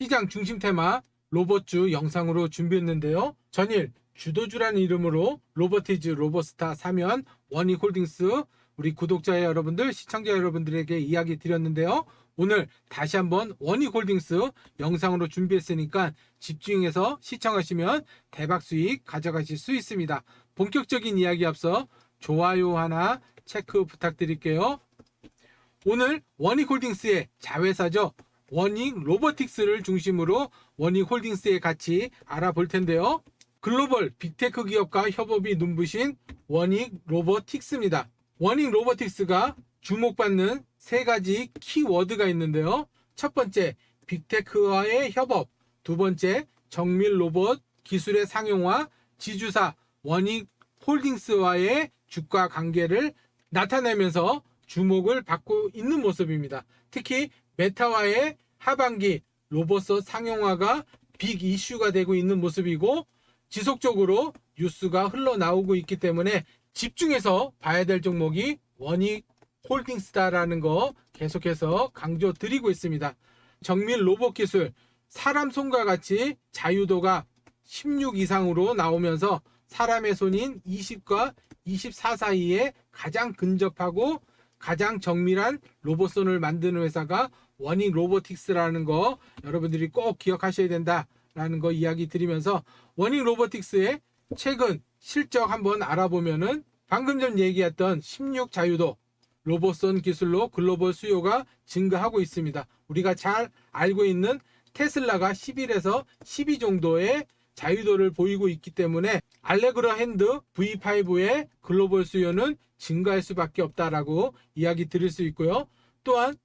시장 중심 테마 로봇주 영상으로 준비했는데요. 전일 주도주라는 이름으로 로버티즈 로버스타 사면 원익홀딩스 우리 구독자 여러분들 시청자 여러분들에게 이야기 드렸는데요. 오늘 다시 한번 원익홀딩스 영상으로 준비했으니까 집중해서 시청하시면 대박 수익 가져가실 수 있습니다. 본격적인 이야기 앞서 좋아요 하나 체크 부탁드릴게요. 오늘 원익홀딩스의 자회사죠. 원익 로보틱스를 중심으로 원익홀딩스의 가치 알아볼 텐데요. 글로벌 빅테크 기업과 협업이 눈부신 원익 로보틱스입니다. 원익 로보틱스가 주목받는 세 가지 키워드가 있는데요. 첫 번째, 빅테크와의 협업. 두 번째, 정밀 로봇 기술의 상용화. 지주사 원익 홀딩스와의 주가 관계를 나타내면서 주목을 받고 있는 모습입니다. 특히 메타와의 하반기 로봇서 상용화가 빅 이슈가 되고 있는 모습이고 지속적으로 뉴스가 흘러나오고 있기 때문에 집중해서 봐야 될 종목이 원익 홀딩스다라는 거 계속해서 강조 드리고 있습니다. 정밀 로봇 기술 사람 손과 같이 자유도가 16 이상으로 나오면서 사람의 손인 20과 24 사이에 가장 근접하고 가장 정밀한 로봇손을 만드는 회사가 원익 로보틱스라는 거 여러분들이 꼭 기억하셔야 된다라는 거 이야기 드리면서 원익 로보틱스의 최근 실적 한번 알아보면은 방금 전 얘기했던 16 자유도 로봇손 기술로 글로벌 수요가 증가하고 있습니다. 우리가 잘 알고 있는 테슬라가 11에서 12 정도의 자유도를 보이고 있기 때문에 알레그로 핸드 V5의 글로벌 수요는 증가할 수밖에 없다라고 이야기 드릴 수 있고요. 또한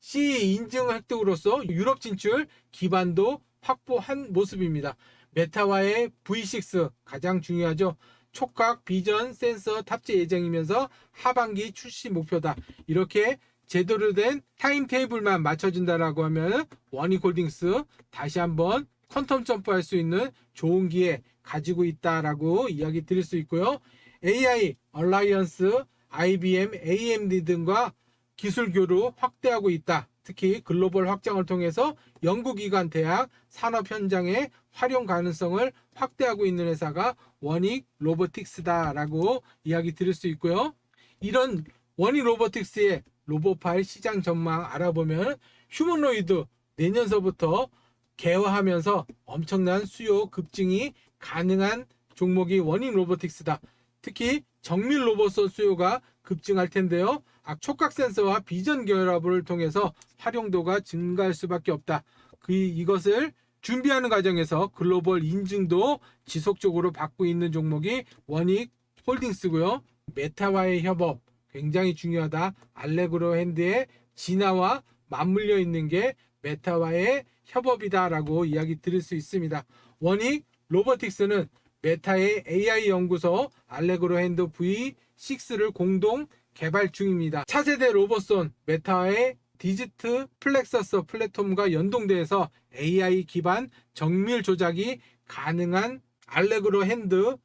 CE 인증 획득으로서 유럽 진출 기반도 확보한 모습입니다. 메타와의 V6 가장 중요하죠. 촉각 비전 센서 탑재 예정이면서 하반기 출시 목표다. 이렇게 제대로 된 타임 테이블만 맞춰준다라고 하면 원익홀딩스 다시 한번 퀀텀 점프할 수 있는 좋은 기회 가지고 있다라고 이야기 드릴 수 있고요. AI, 얼라이언스, IBM, AMD 등과 기술 교류 확대하고 있다. 특히 글로벌 확장을 통해서 연구기관, 대학, 산업 현장의 활용 가능성을 확대하고 있는 회사가 원익 로보틱스다라고 이야기 드릴 수 있고요. 이런 원익 로보틱스의 로보파일 시장 전망 알아보면 휴머노이드 내년서부터 개화하면서 엄청난 수요 급증이 가능한 종목이 원익 로보틱스다. 특히 정밀 로봇선 수요가 급증할 텐데요. 아, 촉각 센서와 비전 결합을 통해서 활용도가 증가할 수밖에 없다. 그 이것을 준비하는 과정에서 글로벌 인증도 지속적으로 받고 있는 종목이 원익 홀딩스고요. 메타와의 협업 굉장히 중요하다. 알레그로 핸드의 진화와 맞물려 있는 게 메타와의 협업이다라고 이야기 드릴 수 있습니다. 원익 로보틱스는 메타의 AI 연구소 알레그로 핸드 V6를 공동 개발 중입니다. 차세대 로봇손 메타의 디지트 플렉서스 플랫폼과 연동돼서 AI 기반 정밀 조작이 가능한 알레그로 핸드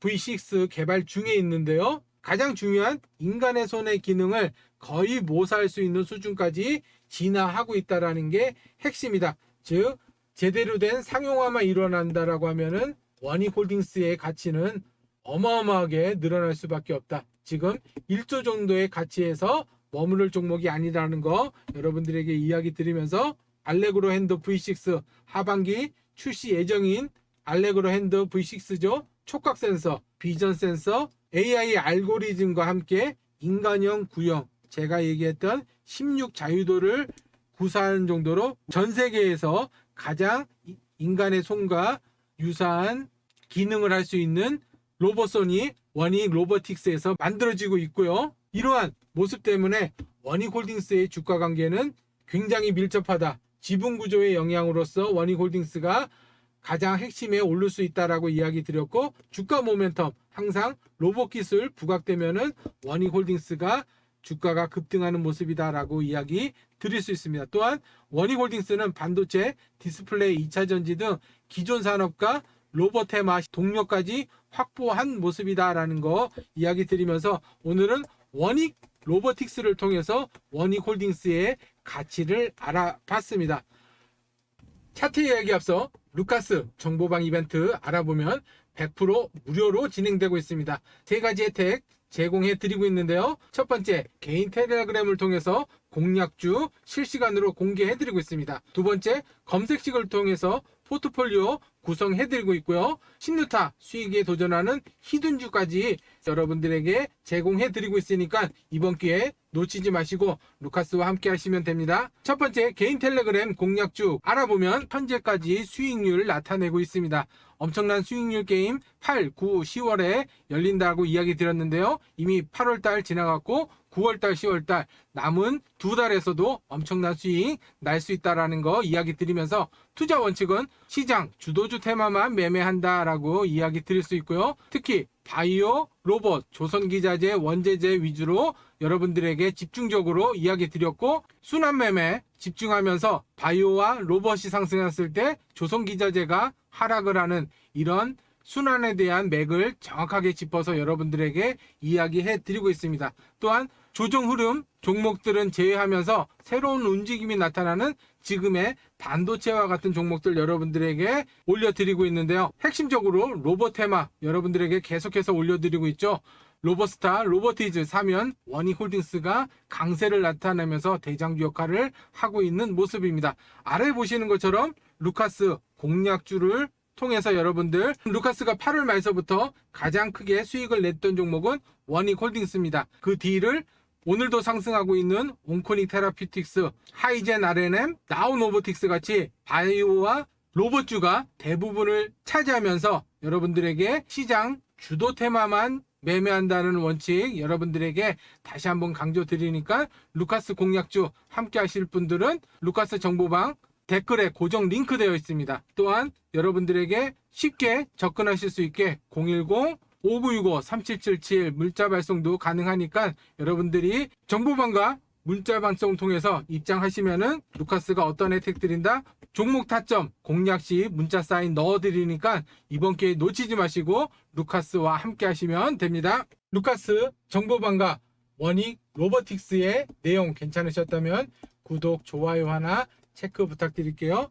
V6 개발 중에 있는데요. 가장 중요한 인간의 손의 기능을 거의 모사할 수 있는 수준까지 진화하고 있다라는 게 핵심이다. 즉 제대로 된 상용화만 일어난다라고 하면은 원익 홀딩스의 가치는 어마어마하게 늘어날 수밖에 없다. 지금 1조 정도의 가치에서 머무를 종목이 아니라는 거 여러분들에게 이야기 드리면서 알레그로 핸드 V6 하반기 출시 예정인 알레그로 핸드 V6죠. 촉각 센서, 비전 센서, AI 알고리즘과 함께 인간형 구형, 제가 얘기했던 16 자유도를 구사하는 정도로 전 세계에서 가장 인간의 손과 유사한 기능을 할 수 있는 로봇손이 원익 로보틱스에서 만들어지고 있고요. 이러한 모습 때문에 원익 홀딩스의 주가 관계는 굉장히 밀접하다. 지분 구조의 영향으로서 원익 홀딩스가 가장 핵심에 오를 수 있다라고 이야기 드렸고 주가 모멘텀 항상 로봇 기술 부각되면은 원익 홀딩스가 주가가 급등하는 모습이다라고 이야기 드릴 수 있습니다. 또한 원익홀딩스는 반도체, 디스플레이, 2차 전지 등 기존 산업과 로봇 테마 동력까지 확보한 모습이다라는 거 이야기 드리면서 오늘은 원익 로보틱스를 통해서 원익 홀딩스의 가치를 알아봤습니다. 차트 이야기 앞서 루카스 정보방 이벤트 알아보면 100% 무료로 진행되고 있습니다. 세 가지 혜택 제공해 드리고 있는데요. 첫 번째, 개인 텔레그램을 통해서 공략주 실시간으로 공개해 드리고 있습니다. 두 번째, 검색식을 통해서 포트폴리오 구성해 드리고 있고요. 신누타 수익에 도전하는 히든주까지 여러분들에게 제공해 드리고 있으니까 이번 기회에 놓치지 마시고 루카스와 함께 하시면 됩니다. 첫 번째 개인 텔레그램 공략주 알아보면 현재까지 수익률 나타내고 있습니다. 엄청난 수익률 게임 8, 9, 10월에 열린다고 이야기 드렸는데요. 이미 8월달 지나갔고 9월달, 10월달 남은 두 달에서도 엄청난 수익 날 수 있다라는 거 이야기 드리면서 투자 원칙은 시장 주도주 테마만 매매한다라고 이야기 드릴 수 있고요. 특히 바이오, 로봇, 조선기자재, 원재재 위주로 여러분들에게 집중적으로 이야기 드렸고 순환 매매 집중하면서 바이오와 로봇이 상승했을 때 조선기자재가 하락을 하는 이런 순환에 대한 맥을 정확하게 짚어서 여러분들에게 이야기해 드리고 있습니다. 또한 조정 흐름 종목들은 제외하면서 새로운 움직임이 나타나는 지금의 반도체와 같은 종목들 여러분들에게 올려드리고 있는데요. 핵심적으로 로봇 테마 여러분들에게 계속해서 올려드리고 있죠. 로버스타, 로버티즈 사면 원익홀딩스가 강세를 나타내면서 대장주 역할을 하고 있는 모습입니다. 아래 보시는 것처럼 루카스 공략주를 통해서 여러분들 루카스가 8월 말서부터 가장 크게 수익을 냈던 종목은 원익홀딩스입니다. 그 뒤를 오늘도 상승하고 있는 온코닉 테라피틱스, 하이젠 RNM, 나우노보틱스 같이 바이오와 로봇주가 대부분을 차지하면서 여러분들에게 시장 주도 테마만 매매한다는 원칙 여러분들에게 다시 한번 강조드리니까 루카스 공략주 함께 하실 분들은 루카스 정보방 댓글에 고정 링크 되어 있습니다. 또한 여러분들에게 쉽게 접근하실 수 있게 010 5965-3777 문자 발송도 가능하니까 여러분들이 정보방과 문자 방송 통해서 입장하시면은 루카스가 어떤 혜택 드린다 종목 타점 공략 시 문자 사인 넣어드리니까 이번 기회 놓치지 마시고 루카스와 함께 하시면 됩니다. 루카스 정보방과 원익 로보틱스의 내용 괜찮으셨다면 구독 좋아요 하나 체크 부탁드릴게요.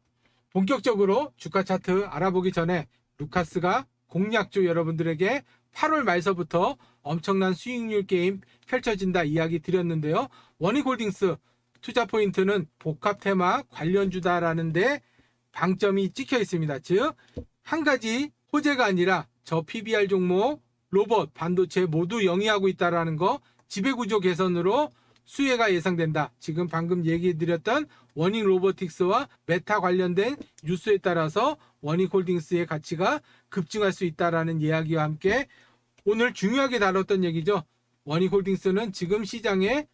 본격적으로 주가 차트 알아보기 전에 루카스가 공략주 여러분들에게 8월 말서부터 엄청난 수익률 게임 펼쳐진다 이야기 드렸는데요. 원익홀딩스 투자 포인트는 복합 테마 관련주다라는데 방점이 찍혀 있습니다. 즉, 한 가지 호재가 아니라 저 PBR 종목, 로봇, 반도체 모두 영위하고 있다라는 거 지배구조 개선으로 수혜가 예상된다. 지금 방금 얘기 드렸던 원익 로보틱스와 메타 관련된 뉴스에 따라서 원익 홀딩스의 가치가 급증할 수 있다라는 이야기와 함께 오늘 중요하게 다뤘던 얘기죠. 원익 홀딩스는 지금 시장의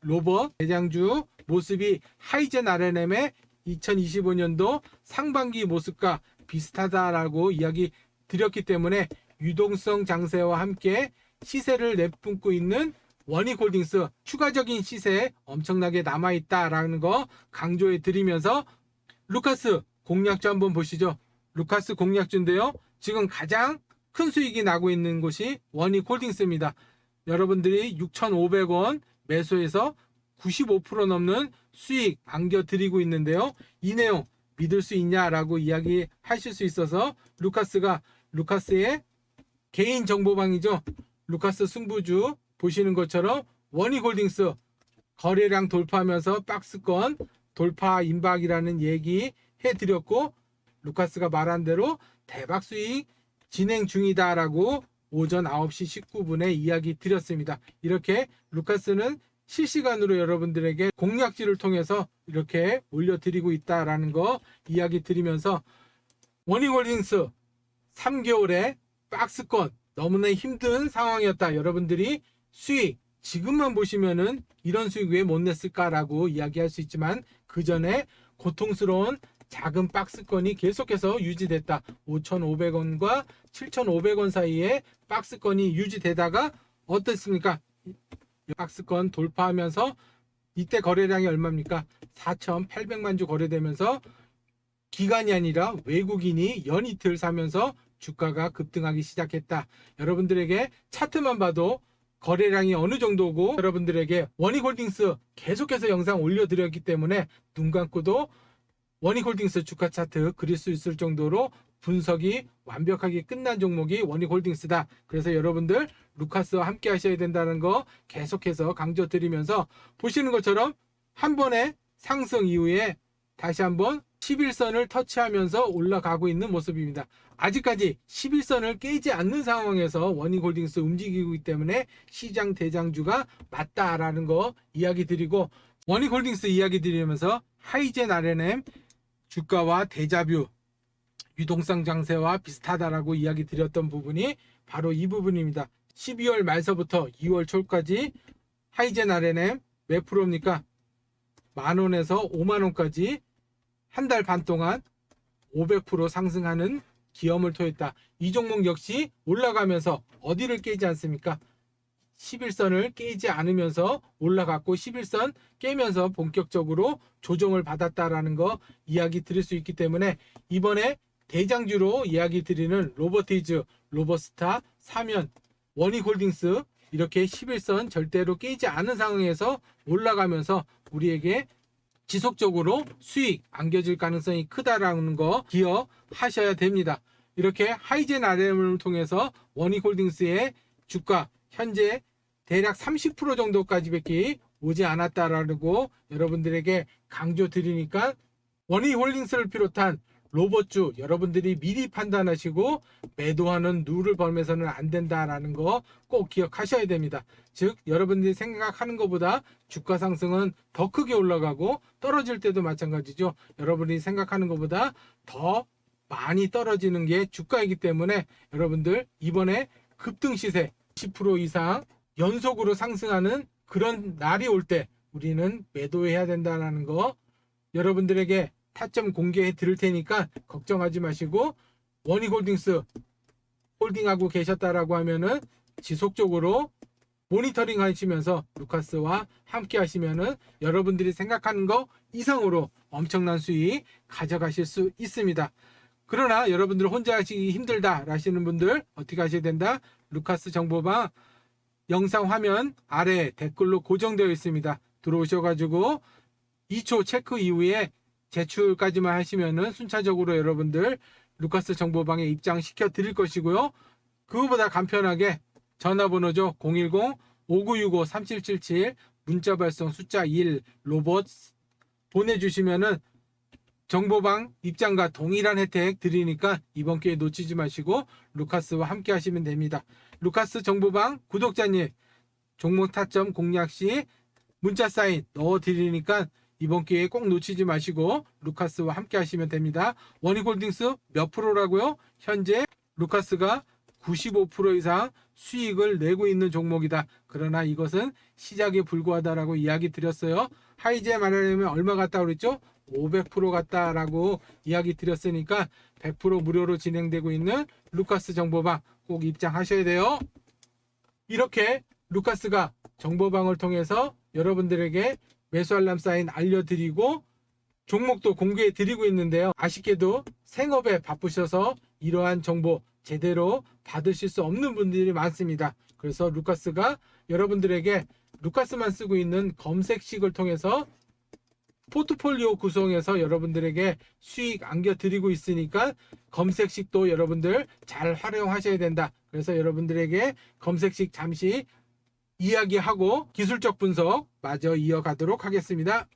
로봇 대장주 모습이 하이젠 RNM의 2025년도 상반기 모습과 비슷하다라고 이야기 드렸기 때문에 유동성 장세와 함께 시세를 내뿜고 있는 원익홀딩스 추가적인 시세에 엄청나게 남아있다라는 거 강조해 드리면서 루카스 공략주 한번 보시죠. 루카스 공략주인데요. 지금 가장 큰 수익이 나고 있는 곳이 원익홀딩스입니다. 여러분들이 6,500원 매수해서 95% 넘는 수익 안겨드리고 있는데요. 이 내용 믿을 수 있냐라고 이야기하실 수 있어서 루카스가 루카스의 개인 정보방이죠. 루카스 승부주 보시는 것처럼 원익홀딩스 거래량 돌파하면서 박스권 돌파 임박이라는 얘기 해드렸고 루카스가 말한 대로 대박 수익 진행 중이다라고 오전 9시 19분에 이야기 드렸습니다. 이렇게 루카스는 실시간으로 여러분들에게 공략지를 통해서 이렇게 올려드리고 있다라는 거 이야기 드리면서 원익홀딩스 3개월에 박스권 너무나 힘든 상황이었다. 여러분들이 수익 지금만 보시면은 이런 수익 왜 못 냈을까라고 이야기할 수 있지만 그 전에 고통스러운 작은 박스권이 계속해서 유지됐다. 5,500원과 7,500원 사이에 박스권이 유지되다가 어떻습니까? 박스권 돌파하면서 이때 거래량이 얼마입니까? 4,800만 주 거래되면서 기간이 아니라 외국인이 연 이틀 사면서 주가가 급등하기 시작했다. 여러분들에게 차트만 봐도 거래량이 어느 정도고 여러분들에게 원익홀딩스 계속해서 영상 올려드렸기 때문에 눈 감고도 원익홀딩스 주가 차트 그릴 수 있을 정도로 분석이 완벽하게 끝난 종목이 원익홀딩스다. 그래서 여러분들 루카스와 함께 하셔야 된다는 거 계속해서 강조 드리면서 보시는 것처럼 한 번의 상승 이후에 다시 한번 11선을 터치하면서 올라가고 있는 모습입니다. 아직까지 11선을 깨지 않는 상황에서 원익홀딩스 움직이고 있기 때문에 시장 대장주가 맞다라는 거 이야기 드리고 원익홀딩스 이야기 드리면서 하이젠 R&M 주가와 대자뷰 유동성 장세와 비슷하다라고 이야기 드렸던 부분이 바로 이 부분입니다. 12월 말서부터 2월 초까지 하이젠 R&M 몇 프로입니까? 만 원에서 5만 원까지 한 달 반 동안 500% 상승하는 기염을 토했다. 이 종목 역시 올라가면서 어디를 깨지 않습니까? 11선을 깨지 않으면서 올라갔고 11선 깨면서 본격적으로 조정을 받았다라는 거 이야기 드릴 수 있기 때문에 이번에 대장주로 이야기 드리는 로버티즈, 로버스타, 사면, 원익홀딩스 이렇게 11선 절대로 깨지 않은 상황에서 올라가면서 우리에게 지속적으로 수익 안겨질 가능성이 크다라는 거 기억하셔야 됩니다. 이렇게 하이젠 RM을 통해서 원익홀딩스의 주가 현재 대략 30% 정도까지 밖에 오지 않았다라고 여러분들에게 강조 드리니까 원익홀딩스를 비롯한 로봇주 여러분들이 미리 판단하시고 매도하는 룰을 범해서는 안 된다라는 거 꼭 기억하셔야 됩니다. 즉 여러분들이 생각하는 것보다 주가 상승은 더 크게 올라가고 떨어질 때도 마찬가지죠. 여러분이 생각하는 것보다 더 많이 떨어지는 게 주가이기 때문에 여러분들 이번에 급등 시세 10% 이상 연속으로 상승하는 그런 날이 올 때 우리는 매도해야 된다는 거 여러분들에게 타점 공개해 드릴 테니까 걱정하지 마시고 원익홀딩스 홀딩하고 계셨다라고 하면은 지속적으로 모니터링 하시면서 루카스와 함께 하시면은 여러분들이 생각하는 거 이상으로 엄청난 수익 가져가실 수 있습니다. 그러나 여러분들 혼자 하시기 힘들다 라시는 분들 어떻게 하셔야 된다? 루카스 정보방 영상 화면 아래 댓글로 고정되어 있습니다. 들어오셔가지고 2초 체크 이후에 제출까지만 하시면은 순차적으로 여러분들 루카스 정보방에 입장시켜 드릴 것이고요. 그거보다 간편하게 전화번호죠. 010-5965-3777 문자 발송 숫자 1 로봇 보내주시면은 정보방 입장과 동일한 혜택 드리니까 이번 기회 놓치지 마시고 루카스와 함께 하시면 됩니다. 루카스 정보방 구독자님 종목 타점 공략 시 문자 사인 넣어 드리니까 이번 기회에 꼭 놓치지 마시고 루카스와 함께 하시면 됩니다. 원익홀딩스 몇 프로라고요? 현재 루카스가 95% 이상 수익을 내고 있는 종목이다. 그러나 이것은 시작에 불과하다라고 이야기 드렸어요. 하이제 말하려면 얼마 같다 그랬죠? 500% 같다라고 이야기 드렸으니까 100% 무료로 진행되고 있는 루카스 정보방 꼭 입장하셔야 돼요. 이렇게 루카스가 정보방을 통해서 여러분들에게 매수 알람 사인 알려드리고 종목도 공개해 드리고 있는데요. 아쉽게도 생업에 바쁘셔서 이러한 정보 제대로 받으실 수 없는 분들이 많습니다. 그래서 루카스가 여러분들에게 루카스만 쓰고 있는 검색식을 통해서 포트폴리오 구성해서 여러분들에게 수익 안겨드리고 있으니까 검색식도 여러분들 잘 활용하셔야 된다. 그래서 여러분들에게 검색식 잠시 이야기하고 기술적 분석 마저 이어가도록 하겠습니다.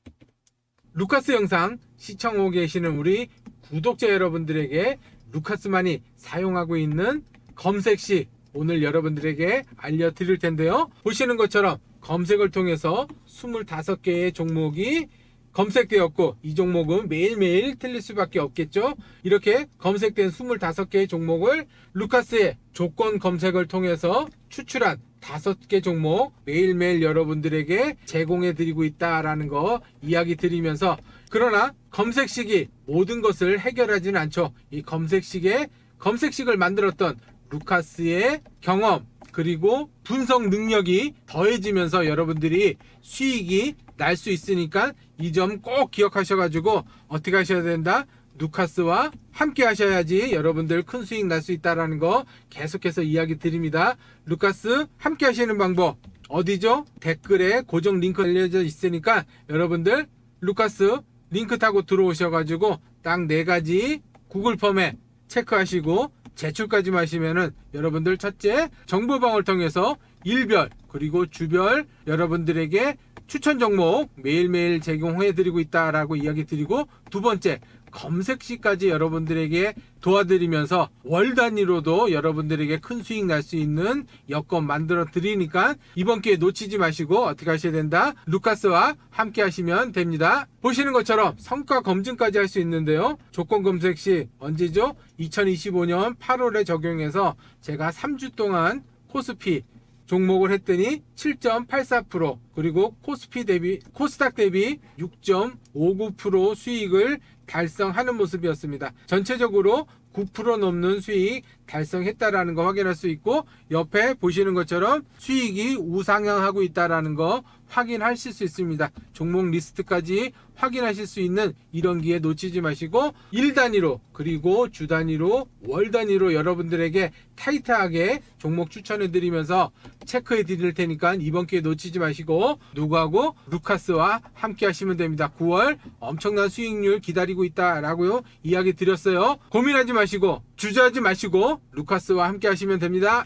루카스 영상 시청하고 계시는 우리 구독자 여러분들에게 루카스만이 사용하고 있는 검색식 오늘 여러분들에게 알려드릴 텐데요. 보시는 것처럼 검색을 통해서 25개의 종목이 검색되었고 이 종목은 매일매일 틀릴 수밖에 없겠죠. 이렇게 검색된 25개의 종목을 루카스의 조건 검색을 통해서 추출한 다섯 개 종목 매일매일 여러분들에게 제공해 드리고 있다라는 거 이야기 드리면서 그러나 검색식이 모든 것을 해결하지는 않죠. 이 검색식에 검색식을 만들었던 루카스의 경험 그리고 분석 능력이 더해지면서 여러분들이 수익이 날 수 있으니까 이 점 꼭 기억하셔가지고 어떻게 하셔야 된다? 루카스와 함께 하셔야지 여러분들 큰 수익 날 수 있다라는 거 계속해서 이야기 드립니다. 루카스 함께 하시는 방법 어디죠? 댓글에 고정 링크 알려져 있으니까 여러분들 루카스 링크 타고 들어오셔가지고 딱 네 가지 구글 펌에 체크하시고 제출까지 마시면은 여러분들 첫째 정보방을 통해서 일별 그리고 주별 여러분들에게 추천 종목 매일매일 제공해 드리고 있다라고 이야기 드리고 두 번째 검색 시까지 여러분들에게 도와드리면서 월 단위로도 여러분들에게 큰 수익 날 수 있는 여건 만들어 드리니까 이번 기회 놓치지 마시고 어떻게 하셔야 된다? 루카스와 함께 하시면 됩니다. 보시는 것처럼 성과 검증까지 할 수 있는데요. 조건 검색 시 언제죠? 2025년 8월에 적용해서 제가 3주 동안 코스피 종목을 했더니 7.84% 그리고 코스피 대비 코스닥 대비 6.59% 수익을 달성하는 모습이었습니다. 전체적으로 9% 넘는 수익 달성했다라는 거 확인할 수 있고 옆에 보시는 것처럼 수익이 우상향하고 있다라는 거 확인하실 수 있습니다. 종목 리스트까지 확인하실 수 있는 이런 기회 놓치지 마시고 일 단위로 그리고 주 단위로 월 단위로 여러분들에게 타이트하게 종목 추천해 드리면서 체크해 드릴 테니까 이번 기회 놓치지 마시고 누구하고 루카스와 함께 하시면 됩니다. 9월 엄청난 수익률 기다리고 있다라고요 이야기 드렸어요. 고민하지 마시고 주저하지 마시고 루카스와 함께 하시면 됩니다.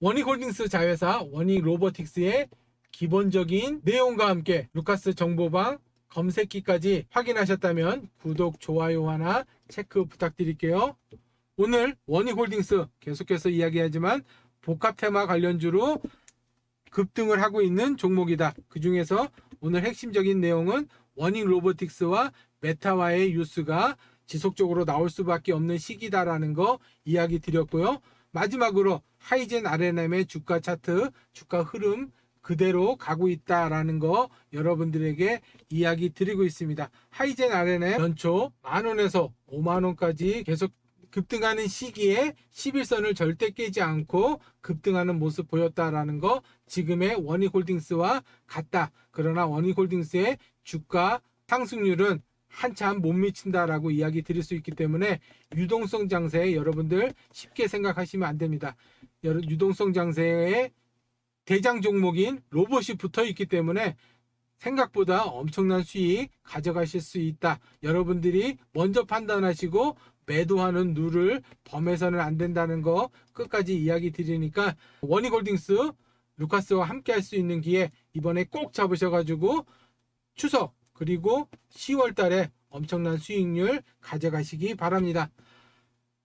원익홀딩스 자회사 원익로보틱스의 기본적인 내용과 함께 루카스 정보방 검색기까지 확인하셨다면 구독, 좋아요 하나 체크 부탁드릴게요. 오늘 원익홀딩스 계속해서 이야기하지만 복합 테마 관련주로 급등을 하고 있는 종목이다. 그 중에서 오늘 핵심적인 내용은 원익 로보틱스와 메타와의 뉴스가 지속적으로 나올 수밖에 없는 시기다라는 거 이야기 드렸고요. 마지막으로 하이젠 RNM의 주가 차트, 주가 흐름 그대로 가고 있다라는 거 여러분들에게 이야기 드리고 있습니다. 하이젠 RNM 연초 만원에서 5만원까지 계속 급등하는 시기에 11선을 절대 깨지 않고 급등하는 모습 보였다라는 거 지금의 원익홀딩스와 같다. 그러나 원익홀딩스의 주가 상승률은 한참 못 미친다라고 이야기 드릴 수 있기 때문에 유동성 장세에 여러분들 쉽게 생각하시면 안 됩니다. 유동성 장세에 대장 종목인 로봇이 붙어 있기 때문에 생각보다 엄청난 수익 가져가실 수 있다. 여러분들이 먼저 판단하시고 매도하는 룰을 범해서는 안 된다는 거 끝까지 이야기 드리니까 원익홀딩스 루카스와 함께 할 수 있는 기회 이번에 꼭 잡으셔가지고 추석 그리고 10월 달에 엄청난 수익률 가져가시기 바랍니다.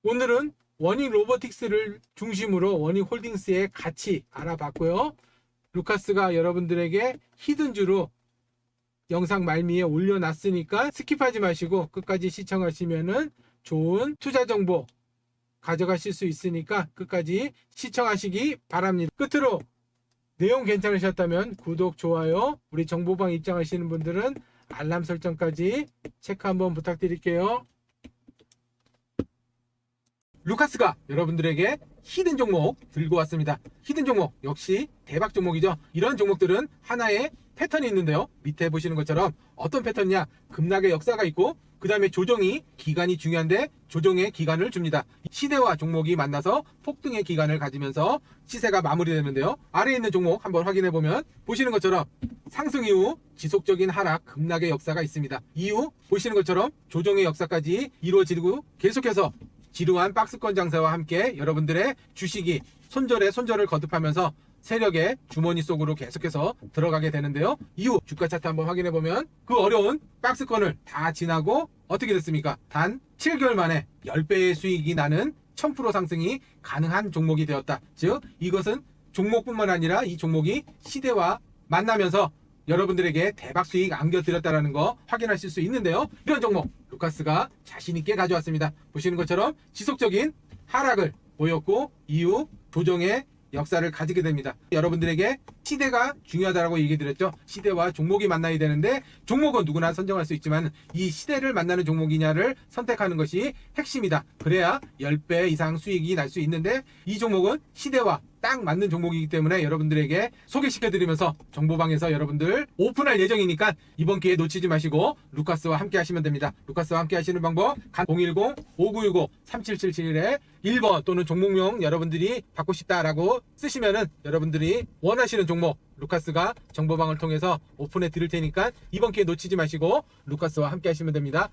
오늘은 원익 로보틱스를 중심으로 원익 홀딩스의 가치 알아봤고요. 루카스가 여러분들에게 히든주로 영상 말미에 올려놨으니까 스킵하지 마시고 끝까지 시청하시면은 좋은 투자 정보 가져가실 수 있으니까 끝까지 시청하시기 바랍니다. 끝으로 내용 괜찮으셨다면 구독, 좋아요, 우리 정보방 입장하시는 분들은 알람 설정까지 체크 한번 부탁드릴게요. 루카스가 여러분들에게 히든 종목 들고 왔습니다. 히든 종목 역시 대박 종목이죠. 이런 종목들은 하나의 패턴이 있는데요. 밑에 보시는 것처럼 어떤 패턴이냐? 급락의 역사가 있고 그 다음에 조정이 기간이 중요한데 조정의 기간을 줍니다. 시대와 종목이 만나서 폭등의 기간을 가지면서 시세가 마무리되는데요. 아래에 있는 종목 한번 확인해 보면 보시는 것처럼 상승 이후 지속적인 하락 급락의 역사가 있습니다. 이후 보시는 것처럼 조정의 역사까지 이루어지고 계속해서 지루한 박스권 장세와 함께 여러분들의 주식이 손절에 손절을 거듭하면서 세력의 주머니 속으로 계속해서 들어가게 되는데요. 이후 주가 차트 한번 확인해 보면 그 어려운 박스권을 다 지나고 어떻게 됐습니까? 단 7개월 만에 10배의 수익이 나는 1000% 상승이 가능한 종목이 되었다. 즉 이것은 종목뿐만 아니라 이 종목이 시대와 만나면서 여러분들에게 대박 수익 안겨드렸다는 거 확인하실 수 있는데요. 이런 종목 루카스가 자신 있게 가져왔습니다. 보시는 것처럼 지속적인 하락을 보였고 이후 조정의 역사를 가지게 됩니다. 여러분들에게 시대가 중요하다고 얘기 드렸죠. 시대와 종목이 만나야 되는데 종목은 누구나 선정할 수 있지만 이 시대를 만나는 종목이냐를 선택하는 것이 핵심이다. 그래야 10배 이상 수익이 날 수 있는데 이 종목은 시대와 딱 맞는 종목이기 때문에 여러분들에게 소개시켜드리면서 정보방에서 여러분들 오픈할 예정이니까 이번 기회 놓치지 마시고 루카스와 함께 하시면 됩니다. 루카스와 함께 하시는 방법 010-5965-3777에 1번 또는 종목명 여러분들이 받고 싶다라고 쓰시면은 여러분들이 원하시는 종목 루카스가 정보방을 통해서 오픈해 드릴 테니까 이번 기회 놓치지 마시고 루카스와 함께 하시면 됩니다.